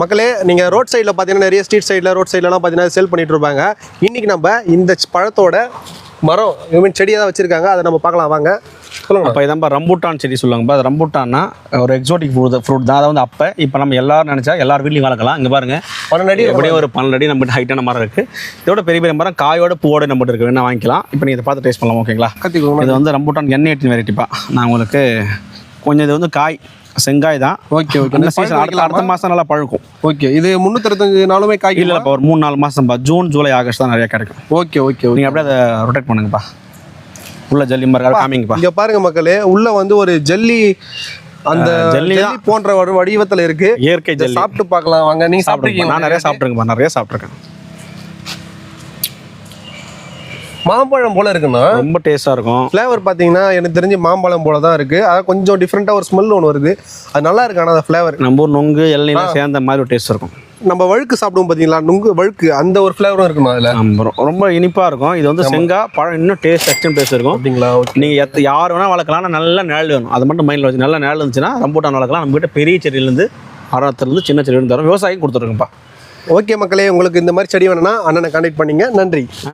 மக்களே நீங்கள் ரோட் சைடில் பார்த்தீங்கன்னா நிறைய ஸ்ட்ரீட் சைடில் ரோட் சைட்லலாம் பார்த்தீங்கன்னா சேல் பண்ணிட்டு இருப்பாங்க. இன்னைக்கு நம்ம இந்த பழத்தோட மரம் ஐ மீன் செடியை தான் வச்சுருக்காங்க. அதை நம்ம பார்க்கலாம். வாங்க. சொல்லுங்க அப்போ இதான்பா ரம்பூட்டான் செடி சொல்லுவாங்கப்பா. அது ரம்பூட்டான்னா ஒரு எக்ஸோட்டிக் ஃப்ரூட் ஃப்ரூட் தான். அதை வந்து அப்போ இப்போ நம்ம எல்லாரும் நினச்சா எல்லார் வீட்லையும் வளர்க்கலாம். இங்கே பாருங்க. பன்னெண்டு அடி எப்படியும் ஒரு பன்னெண்டு அடி நம்மகிட்ட ஹைட்டான மரம் இருக்குது இதோட பெரிய பெரிய மரம் காயோட பூவோட நம்மகிட்ட இருக்கு. வேணா வாங்கிக்கலாம். இப்போ நீங்கள் இதை பார்த்து டேஸ்ட் பண்ணலாம் ஓகேங்களா கத்திக்கோங்க இது வந்து ரம்பூட்டான் எண்ணெய் எட்டின் வெரைட்டிப்பா நான் உங்களுக்கு கொஞ்சம் இது வந்து காய் செங்காய் தான். Okay okay. இந்த சீசன் அடுத்த அடுத்த மாதம் நல்லா பழுக்கும். ஓகே இது முந்நூற்றஞ்சு நாளுமே காய்க்கு இல்லை இப்போ ஒரு மூணு நாலு மாதம் ஜூன் ஜூலை ஆகஸ்ட் தான் நிறைய கிடைக்கும். ஓகே ஓகே நீங்கள் அப்படியே அதை ரொட்டேட் பண்ணுங்கப்பா. உள்ள ஜல்லி மரம் காமிங்கப்பா. இங்க பாருங்க மக்களே உள்ள வந்து ஒரு ஜல்லி அந்த ஜல்லி போன்ற ஒரு வடிவத்துல இருக்கு. இயற்கை ஜல்லி. சாப்பிட்டு பார்க்கலாம். வாங்க நீங்க சாப்பிட்டுருக்கீங்க நான் நிறைய சாப்பிட்ருக்கேன்ப்பா நிறைய சாப்பிட்ருக்கேன் மாம்பழம் போல இருக்குண்ணா. ரொம்ப டேஸ்ட்டாக இருக்கும். ஃப்ளேவர் பார்த்தீங்கன்னா எனக்கு தெரிஞ்சு மாம்பழம் போல தான் இருக்கு. அதான் கொஞ்சம் டிஃப்ரெண்ட்டாக ஒரு ஸ்மெல் ஒன்று வருது. அது நல்லா இருக்கு ஆனால் அந்த ஃப்ளேவர் நம்ம நொங்கு எல்லாம் சேர்ந்த மாதிரி ஒரு டேஸ்ட் இருக்கும். நம்ம வழுக்கு சாப்பிடுவோம் பார்த்தீங்களா நுங்கு வழுக்கு அந்த ஒரு ஃப்ளேவரும் இருக்குமா அதில்? ரொம்ப இனிப்பாக இருக்கும். இது வந்து செங்கா பழம் இன்னும் டேஸ்ட் எக்ஸ்டன் டேஸ்ட் இருக்கும். அப்படிங்களா? நீங்கள் எத்த யார் வேணால் வளர்க்கலாம் ஆனால் நல்ல நிழல் வேணும். அது மட்டும் மைண்டில் வச்சு நல்ல நிழல் இருந்துச்சுன்னா ரம்பூட்டான் வளர்க்கலாம். நம்மகிட்ட பெரிய செடியிலேருந்து மரத்துலேருந்து சின்ன செடியிலேருந்து தரோம். விவசாயம் கொடுத்துருக்குப்பா ஓகே மக்களே உங்களுக்கு இந்த மாதிரி செடி வேணும்னா அண்ணனை கான்டாக்ட் பண்ணீங்க. நன்றி.